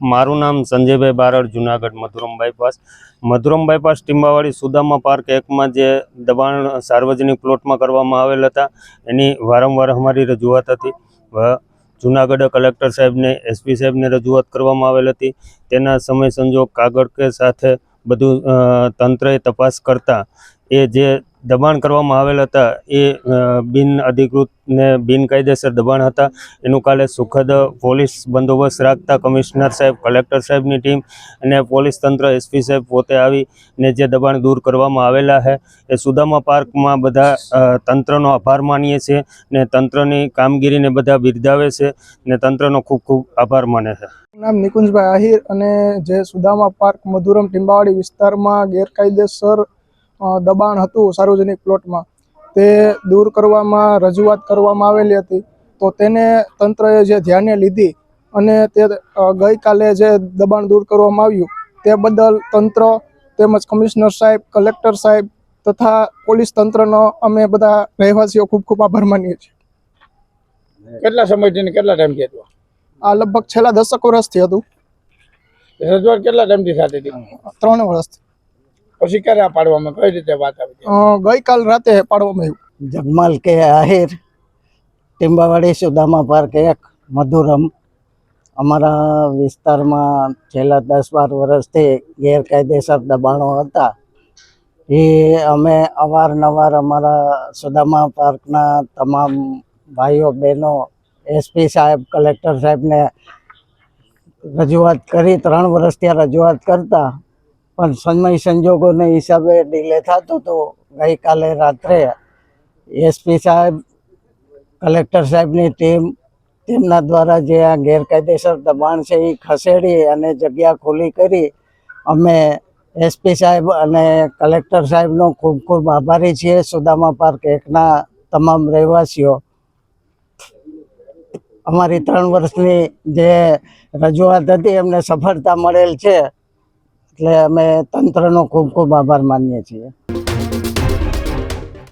મારું નામ Sanjaybhai Barad, Junagadh, Madhuram bypass. Madhuram bypass Timbavadi Sudama park એકમાં જે દબાણ સાર્વજનિક પ્લોટમાં કરવામાં આવેલ હતા, એની વારંવાર અમારી રજૂઆત હતી. જુનાગઢ કલેક્ટર સાહેબને, એસપી સાહેબને રજૂઆત કરવામાં આવેલ હતી. તેના સમય સંજોગ કાગળ કે સાથે બધું તંત્રએ તપાસ કરતા એ જે દબાણ કરવામાં આવેલ હતા, એ બિન અધિકૃત ને બિનકાયદેસર દબાણ હતા. એનું કાલે સુખદ પોલીસ બંદોબસ્ત રાખતા કમિશનર સાહેબ, કલેક્ટર સાહેબની ટીમ અને પોલીસ તંત્ર એસપી સાહેબ પોતે આવી ને જે દબાણ દૂર કરવામાં આવેલા છે એ સુદામા પાર્કમાં બધા તંત્રનો આભાર માનીએ છીએ ને તંત્રની કામગીરીને બધા બિરદાવે છે ને તંત્રનો ખૂબ ખૂબ આભાર માને છે. નામ નિકુંજભાઈ આહિર અને જે સુદામા પાર્ક મધુરમ ટીંબાવાડી વિસ્તારમાં ગેરકાયદેસર દબાણ હતું સાર્વજનિક પ્લોટમાં. તે દૂર કરવામાં રજૂઆત કરવામાં આવેલી હતી. તો તેને તંત્રએ જે ધ્યાને લીધી અને તે ગઈકાલે જે દબાણ દૂર કરવામાં આવ્યું તે બદલ તંત્ર તેમજ કમિશનર સાહેબ કલેક્ટર સાહેબ તથા પોલીસ તંત્રનો અમે બધા રહેવાસીઓ ખૂબ ખૂબ આભાર માનીએ છીએ. કેટલા સમયથી કેટલા ટાઈમથી હતું? આ લગભગ છેલ્લા દસક વર્ષથી હતું. રજૂઆત કેટલા ટાઈમથી થતી હતી? ત્રણ વર્ષથી. પછી ક્યારે પાડવામાં? કઈ રીતે વાત આવી? ગઈકાલ રાતે પાડવામાં આવ્યું. જગમાલ કે આહિર ટીંબાવાડી સુદામા પાર્ક એક મધુરમ. અમારા વિસ્તારમાં છેલ્લા દસ બાર વર્ષથી ગેરકાયદેસર દબાણો હતા. એ અમે અવારનવાર અમારા સુદામા પાર્કના તમામ ભાઈઓ બહેનો એસપી સાહેબ કલેક્ટર સાહેબને રજૂઆત કરી ત્રણ વર્ષ ત્યાં રજૂઆત કરતા. પણ સમય સંજોગોને હિસાબે ડીલે થતું હતું ગઈકાલે રાત્રે એસપી સાહેબ, કલેક્ટર સાહેબની ટીમ, તેમના દ્વારા જે આ ગેરકાયદેસર દબાણ છે એ ખસેડી અને જગ્યા ખુલ્લી કરી અમે એસપી સાહેબ અને કલેક્ટર સાહેબનો ખૂબ ખૂબ આભારી છીએ. સુદામા પાર્ક એકના તમામ રહેવાસીઓ, અમારી ત્રણ વર્ષની જે રજૂઆત હતી એમને સફળતા મળેલ છે. એટલે અમે તંત્રનો ખૂબ ખૂબ આભાર માનીએ છીએ.